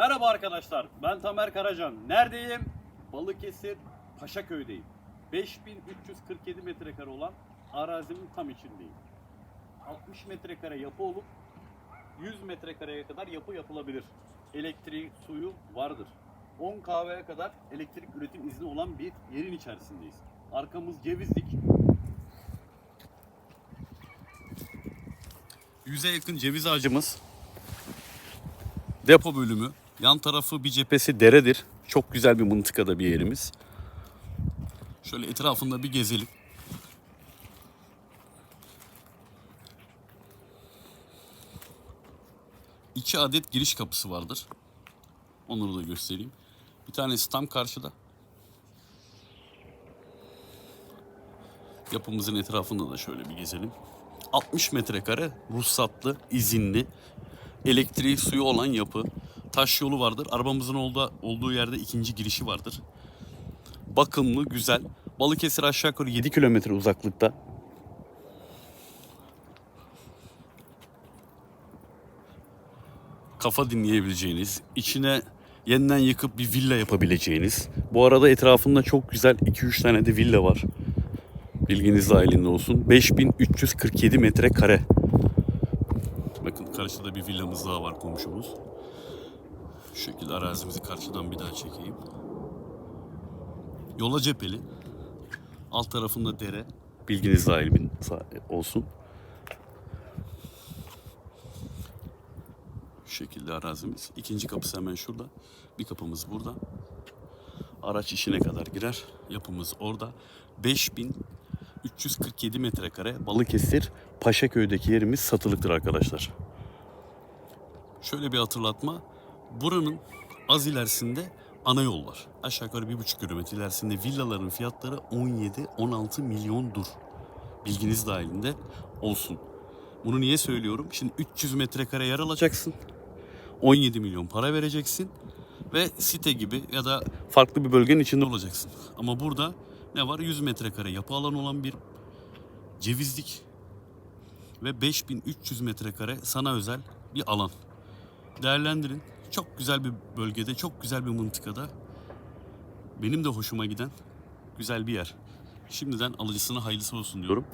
Merhaba arkadaşlar, ben Tamer Karacan. Neredeyim? Balıkesir, Paşaköy'deyim. 5347 metrekare olan arazimin tam içindeyim. 60 metrekare yapı olup 100 metrekareye kadar yapı yapılabilir. Elektriği, suyu vardır. 10 kahveye kadar elektrik üretim izni olan bir yerin içerisindeyiz. Arkamız Cevizlik. Yüze yakın ceviz ağacımız. Depo bölümü. Yan tarafı bir cephesi deredir. Çok güzel bir mıntıkada bir yerimiz. Şöyle etrafında bir gezelim. İki adet giriş kapısı vardır. Onları da göstereyim. Bir tanesi tam karşıda. Yapımızın etrafında da şöyle bir gezelim. 60 metrekare ruhsatlı, izinli, elektriği, suyu olan yapı. Taş yolu vardır. Arabamızın olduğu, olduğu yerde ikinci girişi vardır. Bakımlı, güzel. Balıkesir aşağı yukarı 7 kilometre uzaklıkta. Kafa dinleyebileceğiniz, içine yeniden yıkıp bir villa yapabileceğiniz. Bu arada etrafında çok güzel 2-3 tane de villa var. Bilginiz dahilinde olsun. 5347 metrekare. Bakın karşıda bir villamız daha var komşumuz. Şu şekilde arazimizi karşıdan bir daha çekeyim. Yola cepheli. Alt tarafında dere. Bilginiz dahil bin- olsun. Şu şekilde arazimiz. İkinci kapısı hemen şurada. Bir kapımız burada. Araç işine kadar girer. Yapımız orada. 5347 metrekare Balıkesir Paşaköy'deki yerimiz satılıktır arkadaşlar. Şöyle bir hatırlatma. Buranın az ilerisinde ana yol var. Aşağı yukarı bir buçuk kilometre ilerisinde villaların fiyatları 17-16 milyondur. Bilginiz dahilinde olsun. Bunu niye söylüyorum? Şimdi 300 metrekare yer alacaksın. 17 milyon para vereceksin ve site gibi ya da farklı bir bölgenin içinde olacaksın. Ama burada ne var? 100 metrekare yapı alanı olan bir cevizlik ve 5300 metrekare sana özel bir alan. Değerlendirin. Çok güzel bir bölgede, çok güzel bir mıntıkada. Benim de hoşuma giden güzel bir yer. Şimdiden alıcısına hayırlısı olsun diyorum.